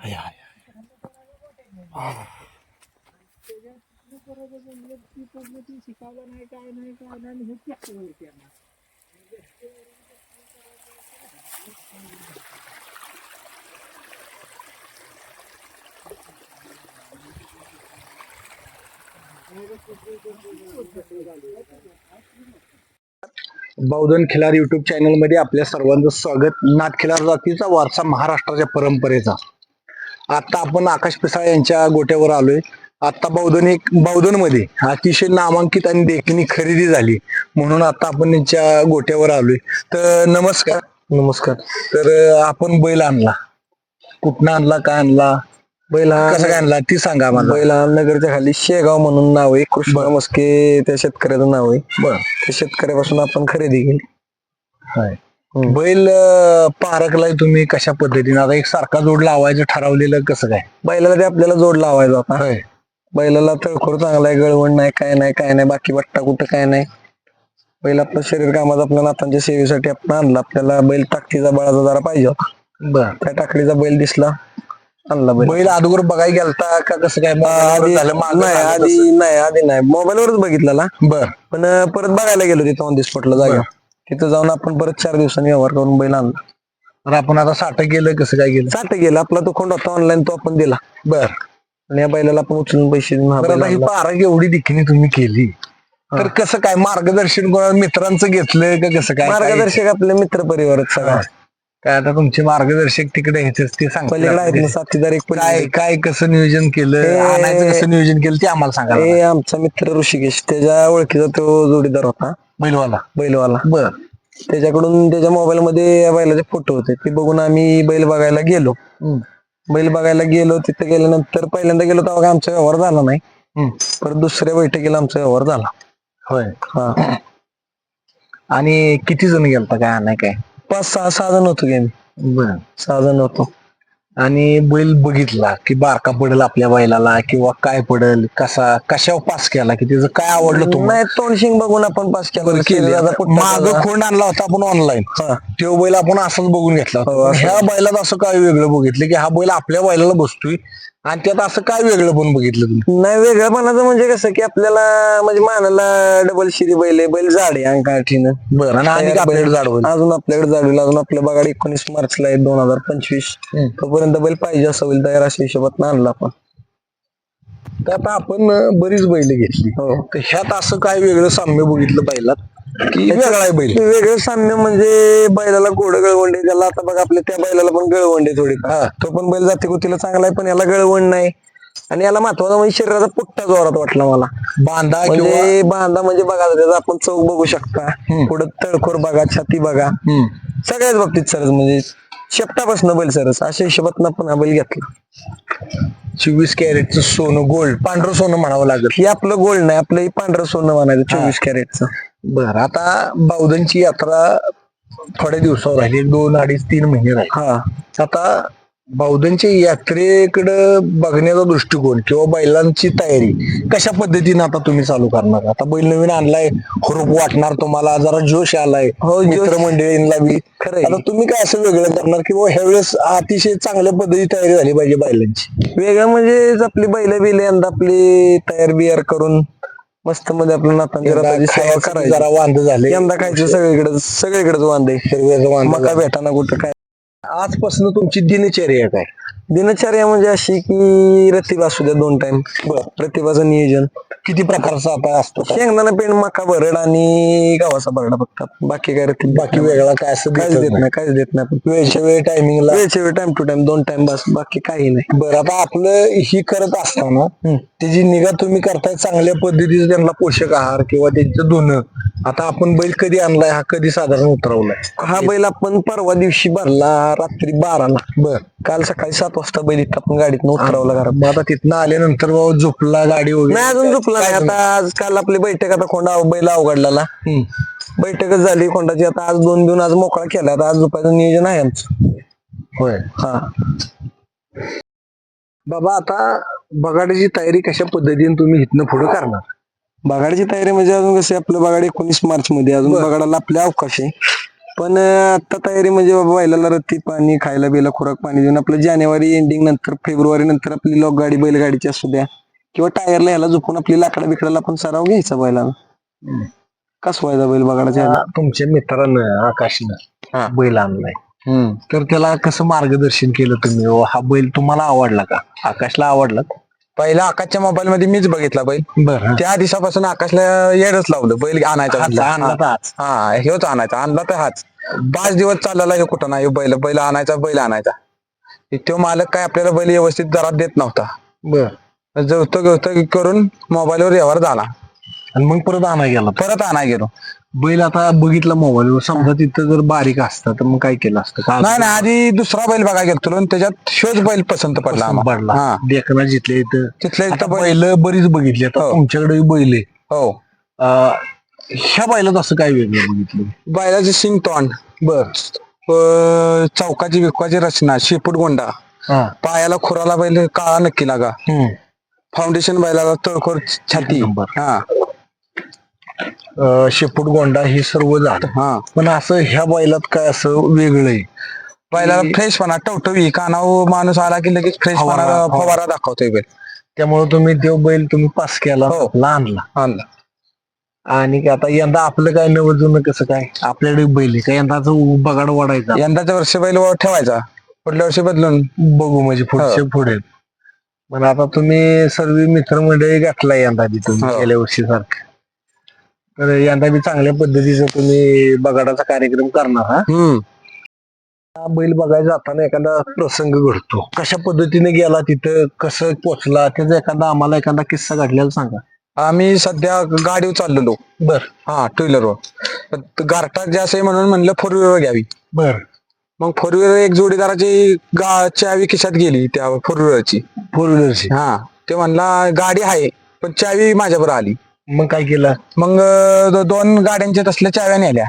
हाय हाय बावधन खिलार YouTube चॅनलमध्ये आपल्या सर्वांचं स्वागत. नाथ खिलार जातीचा वारसा महाराष्ट्राच्या परंपरेचा. आता आपण आकाश पिसाळ यांच्या गोट्यावर आलोय. आता बावधनमध्ये अतिशय नामांकित आणि देखणी खरेदी झाली. म्हणून आता आपण त्यांच्या गोट्यावर आलोय. तर नमस्कार. नमस्कार. तर आपण बैल आणला. कुठनं आणला काय आणला? बैल हा कसं काय आणला ती सांगा आम्हाला. बैल हा नगरच्या खाली शेगाव म्हणून नाव आहे. कृष्ण मस्के त्या शेतकऱ्याचं नाव आहे. बर. त्या शेतकऱ्यापासून आपण खरेदी केली. हाय. बैल अं, पारखलाय तुम्ही कशा पद्धतीने? आता एक सारखा जोड लावायचं ठरवलेलं कसं काय? बैलाला ते आपल्याला जोड लावायचा होता. होय. बैलाला तळखोर चांगला आहे गळवण नाही काय नाही काय नाही बाकी बट्टा कुठं काय नाही. बैल आपलं शरीर कामाचा आपल्या नातांच्या सेवेसाठी आपण आणला. आपल्याला बैल टाकटीचा बळाचा जरा पाहिजे होता. बर. त्या टाकडीचा बैल दिसला. आणला बैल. बैल अगोदर बघायला गेलता का कसं काय? नाही आधी नाही आधी नाही. मोबाईलवरच बघितलेला. कसं? बर. पण परत बघायला गेलो तिथं ऑन दी स्पॉटला जागा तिथं जाऊन आपण परत चार दिवसांनी व्यवहार करून बैल आणला. तर आपण आता साठ गेलं कसं काय गेलं साठ गेला आपला तो खोंड होता ऑनलाईन तो आपण दिला. बर. आणि या बैलाला आपण उचलून पैसे देऊन हा तर बैल आता ही आणला. पारख एवढी दिखणी तुम्ही केली. तर कसं काय? मार्गदर्शन कोणा मित्रांचं घेतलं का कसं काय? मार्गदर्शक आपले मित्र परिवारात सगळा. काय- काय आता तुमचे मार्गदर्शक तिकडे ह्याचेच ते पलीकडे आहेत सांगतात ना साथीदार एक काय पलीकडे. काय कसं नियोजन केलं? आणायचं कसं नियोजन केलं ते आम्हाला सांगा हे आमचा मित्र ऋषिकेश त्याच्या ओळखीचा तो जोडीदार होता. बैलवाला. बैलवाला. बर. त्याच्याकडून त्याच्या मोबाईल मध्ये या बैलाचे फोटो होते. ते बघून आम्ही बैल बघायला गेलो. बैल बघायला गेलो. तिथे गेल्यानंतर पहिल्यांदा गेलो तेव्हा काय आमचा व्यवहार झाला नाही. परत दुसऱ्या बैठकीला आमचा व्यवहार झाला. होय. हा. आणि किती जण गेलता काय आणाय काय? पाच सहा सहा जण होतो की आम्ही. बर. सहा जण होतो. आणि बैल बघितला की बारका पडेल आपल्या बैलाला किंवा काय पडेल कसा कशावर पास केला की त्याचं काय आवडलं तुम्हाला नाही तोंडशिंग बघून आपण पास केला माग. खोंड आणला होता आपण ऑनलाईन हा. तो बैल आपण असंच बघून घेतला हो, होता असं. ह्या बैलात असं काय वेगळं बघितलं की हा बैल आपल्या बैलाला बसतोय आणि त्यात असं काय वेगळं पण बघितलं तुम्ही? नाही वेगळ्यापणाचं म्हणजे कसं की आपल्याला म्हणजे मानाला डबल शिरी बैल आहे बैल जाड आहे बरं आणि आणि आपल्याकडे जाड होईल अजून आपल्याकडे जाड होईल. अजून आपल्या बघा एकोणीस मार्चला आहे दोन हजार पंचवीस. तोपर्यंत बैल पाहिजे असं होईल तयार अशा हिशोबात आणला आपण. तर आता आपण बरीच बैल घेतली. हो. तर ह्यात असं काय वेगळं साम्य बघितलं बैलात की वेगळा आहे बैल. वेगळं साम्य म्हणजे बैलाला गोड गळवंडे त्याला आता बघा आपल्या त्या बैलाला पण गळवंडे थोडी हा. तो पण बैल जाती कुतीला चांगला आहे पण याला गळवण नाही. आणि याला महत्त्वाचा म्हणजे शरीराचा पुट्टा जोरात वाटला मला. बांधा किंवा म्हणजे बांधा म्हणजे बघा त्याचा आपण चौक बघू शकता. पुढे तळखोर बघा छाती बघा. हम्म. सगळ्याच बाबतीत सरस म्हणजे शेपटापासून बैल सरस. अशा हिशोबात आपण हा बैल घेतला. चोवीस कॅरेटचं सोनं गोल्ड. पांढरं सोनं म्हणावं लागेल. हे आपलं गोल्ड नाही आपलं हे पांढरं सोनं म्हणायचं चोवीस कॅरेटचं. बर आता बावधनची यात्रा थोड्या दिवसावर राहिली दोन अडीच तीन महिने राहिले. हा. आता बावधनच्या यात्रेकडं बघण्याचा दृष्टिकोन किंवा बैलांची तयारी कशा पद्धतीने आता तुम्ही चालू करणार? आता बैल नवीन आणलाय हुरूप वाटणार तुम्हाला जरा जोश आलाय हो. मित्रमंडळींना बी. खरंय. आता तुम्ही काय असं वेगळं करणार किंवा ह्यावेळेस अतिशय चांगल्या पद्धती तयारी झाली पाहिजे बैलांची? वेगळं म्हणजे आपली बैल बिल यंदा आपली तयार बियार करून मस्त मध्ये आपल्या सेवा खायचं करायची. जरा वांद झाले. यंदा खायचं सगळीकडे सगळीकडेच वांदे हिरव्याचं वांद मका. भेटाना कुठं काय? आजपासून तुमची दिनचर्या काय? दिनचर्या म्हणजे अशी की रतिबा असू द्या दोन टाइम प्रतिभाचं नियोजन. किती प्रकारचा आता असतो? शेंगदाणा पेंड मका भरड आणि गावाचा भरडा फक्त. बाकी काय रतीब बाकी वेगळा काय असं काहीच देत नाही. काहीच देत नाही. वेळच्या वेळ टायमिंगला वेळच्या वेळ टाइम टू टाइम दोन टाइम बस बाकी काही नाही. बरं आता आपलं ही करत असताना त्याची निगा तुम्ही करताय चांगल्या पद्धतीचं त्यांना पोषक आहार किंवा त्यांचं धुणं आता आपण बैल कधी आणलाय हा कधी साधारण उतरवलाय? हा बैल आपण परवा दिवशी भरला रात्री बाराला. बर. काल सकाळी सात वाजता बैल इथं आपण गाडीत उतरवला घरात. मग आता तिथनं आल्यानंतर बाबा झोपला गाडी वगैरे? नाही अजून झोपला नाही. आता आज काल आपली बैठक आता कोंडा बैल अवघडला हम्म. बैठकच झाली कोंडाची. आता आज दोन देऊन आज मोकळा केला. आता आज झोपायचं नियोजन आहे आमचं. होय. हा. बाबा आता बगाड्याची तयारी कशा पद्धतीने तुम्ही इथनं पुढे करणार? बगाडची तयारी म्हणजे अजून कशी? आपलं बगाड एकोणीस मार्च मध्ये अजून. बगाडाला आपले अवकाश आहे. पण आता तयारी म्हणजे बाबा बैलाला रत्ती पाणी खायला बिला खुराक पाणी देऊन आपलं जानेवारी एंडिंग नंतर फेब्रुवारी नंतर आपली लोक गाडी बैलगाडीची असू द्या. किंवा टायरला ह्याला झोपून आपली लाकडा बिकडाला आपण सराव घ्यायचा बैलाला. कसवायचा बैल बघाडाच्या तुमच्या मित्रानं आकाशनं हा. बैल आणलाय. तर त्याला कसं मार्गदर्शन केलं तुम्ही? व हा बैल तुम्हाला आवडला का? आकाशला आवडला? पहिला आकाशच्या मोबाईल मध्ये मीच बघितला बैल. बर. त्या दिवसापासून आकाशला येडच लावलं बैल आणायचा. आणला तर. हा ह्योच आणायचा आणला तर हाच. पाच दिवस चाललेला हे कुठं नाही बैल बैल आणायचा बैल आणायचा. तो मालक काय आपल्याला बैल व्यवस्थित दरात देत नव्हता. बर. जवतो गवतो करून मोबाईलवर व्यवहार झाला. आणि मग परत आणा गेला. परत आणाय गेलो. बैल आता बघितला मोबाईलवर समजा तिथं जर बारीक असतं तर मग काय केलं असतं? का नाही नाही आधी दुसरा बैल बघायला गेलो आणि त्याच्यात शोच बैल पसंत पडला आम्हाला. पडला. हा. देखना जिथले इथं. तिथल्या आता इथं बैल बैल बरीच बघितली. आता हो. तुमच्याकडे बैल आहे. हो. अं, ह्या बैलात असं काय वेगळं बघितलं? बैलाचे शिंग तोंड. बर. चौकाची बिकवाची रचना शेपूट गोंडा. हा. पायाला खुराला बैल काळा नक्की लागा. हम्म. फाउंडेशन बैलाला तळखोर छाती. नंबर. हा. अं, शेपूट गोंडा हे सर्व झालं हा. पण असं ह्या बैलात काय असं वेगळं आहे? बैलाला फ्रेशपणा टवटवी कानावर माणूस आला की लगेच फ्रेशपणा फवारा, फवारा. फवारा दाखवतोय बैल. त्यामुळे तुम्ही तो बैल तुम्ही पास केला हो. आणला. आणला. आणि आता यंदा आपलं काय नवं जुनं कसं काय? आपल्याकडे बैल आहे का? यंदाचं बगाड वाढायचा. यंदाच्या वर्षी बैल वर ठेवायचा. पुढल्या वर्षी बदलून. बघू म्हणजे पुढचे हो. पुढे. पण आता तुम्ही सर्व मित्रमंडळी घातलाय यंदा बी तुम्ही हो. गेल्या वर्षी सारखं. तर यंदा बी चांगल्या पद्धतीचा तुम्ही बगाडाचा कार्यक्रम करणार हा. हम्म. हा बैल बघायला जाताना एखादा प्रसंग घडतो. कशा पद्धतीने गेला तिथं कसं पोचला त्याचा एखादा आम्हाला एखादा किस्सा घडलेला सांगा. आम्ही सध्या गाडीवर चाललेलो. बर. हा टू व्हीलरवर गारटात जास्त आहे म्हणून म्हणलं फोर व्हीलर घ्यावी. बर. मग फोर व्हीलर एक जोडीदाराची गा चावी खिशात गेली त्या फोर व्हीलरची फोर व्हीलरची हा ते म्हणला गाडी आहे पण चावी माझ्याबरोबर आली. मग काय केलं? मग अं, दो- दोन गाड्यांच्या तसल्या चाव्या नेल्या.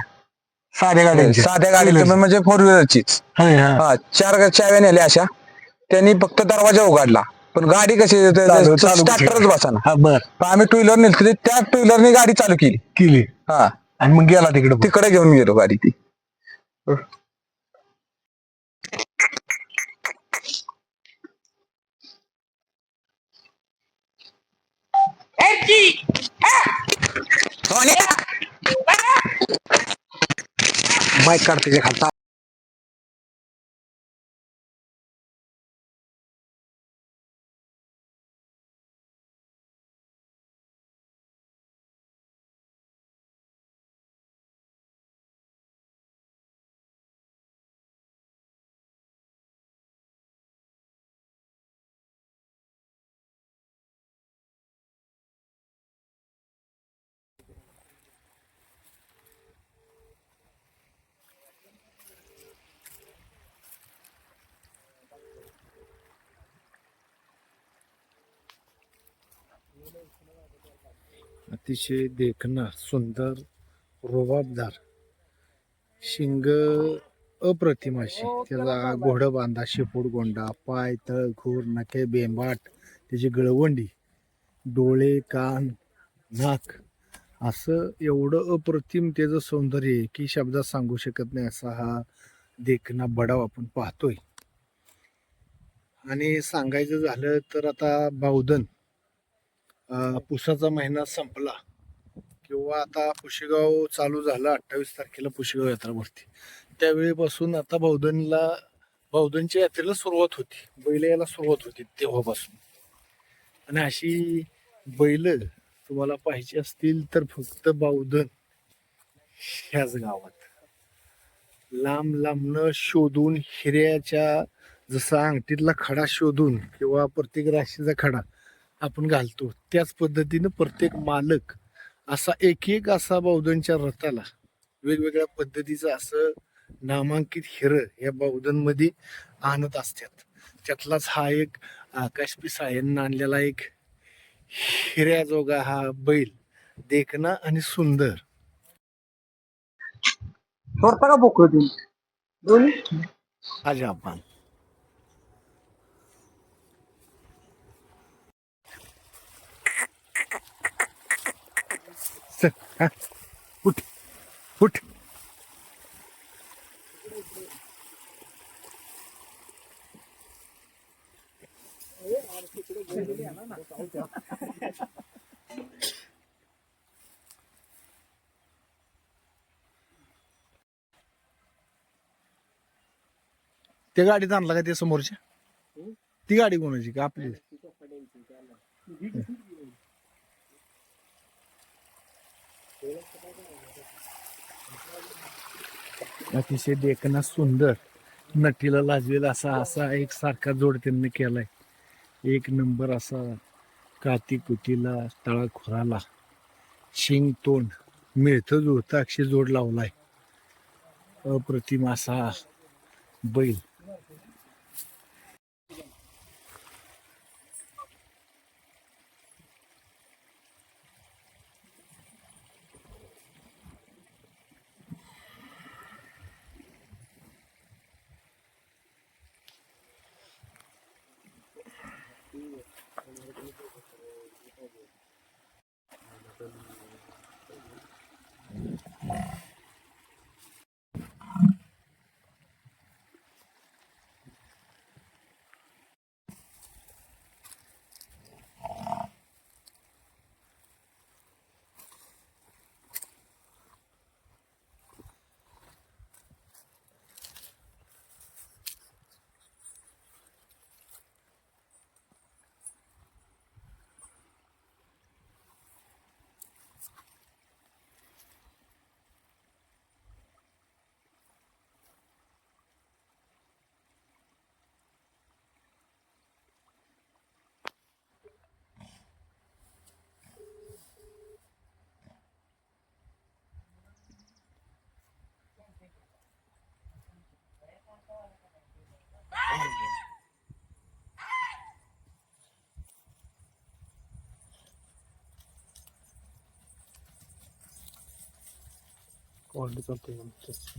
साध्या गाड्यांची साध्या गाडीच्या म्हणजे फोर व्हीलरचीच हाय, हा. हा चार चाव्या नेल्या अशा. त्यांनी फक्त दरवाजा उघडला. पण गाडी कशी चालू- चालू स्टार्टरच बसाना. हा बर. आम्ही टू व्हीलर नेली त्या टू व्हीलरने गाडी चालू केली. केली. हा. आणि मग गेला तिकडे तिकडे घेऊन गेलो गाडी ती. Ergi. Sonia. Ah. Mike de Jaltá. अतिशय देखणा सुंदर रुबाबदार. शिंग अप्रतिम अशी त्याचा घोडं बांधा शेपूट गोंडा पाय तळ खूर नखे बेंबाट त्याची गळवंडी डोळे कान नाक. असं एवढं अप्रतिम त्याचं सौंदर्य आहे की शब्दात सांगू शकत नाही असा हा देखणा बडाव आपण पाहतोय. आणि सांगायचं झालं तर आता बावधन पुसाचा महिना संपला किंवा आता पुशेगाव चालू झाला अठ्ठावीस तारखेला पुशेगाव यात्रा भरते त्यावेळेपासून आता बौद्धनला बौद्धनच्या यात्रेला सुरुवात होती. बैल यायला सुरुवात होती तेव्हापासून. आणि अशी बैल तुम्हाला पाहिजे असतील तर फक्त बौद्धन ह्याच गावात. लांब लांबनं शोधून हिऱ्याच्या जसा अंगठीतला खडा शोधून किंवा प्रत्येक राशीचा खडा आपण घालतो. त्याच पद्धतीनं प्रत्येक मालक असा एक एक असा बौद्धनच्या रथाला वेगवेगळ्या पद्धतीचं असं नामांकित हिर या बौद्धनमध्ये आणत असतात. त्यातलाच हा एक आकाश पिसाळ्यांना आणलेला एक हिऱ्याजोगा हा बैल देखणा आणि सुंदर. का बोकळ आपण ते उठ. उठ. गाडीत आणला का ते समोरच्या? ती गाडी कोणाची? का आपली? अतिशय देखना सुंदर. नटीला लाजलेला असा असा एक सारखा जोड त्यांनी केलाय. एक नंबर असा काती कुतीला तळाखुराला. शिंग तोंड मिळतं जुळतं अक्षय जोड लावलाय. अप्रतिम असा बैल. already something I'm just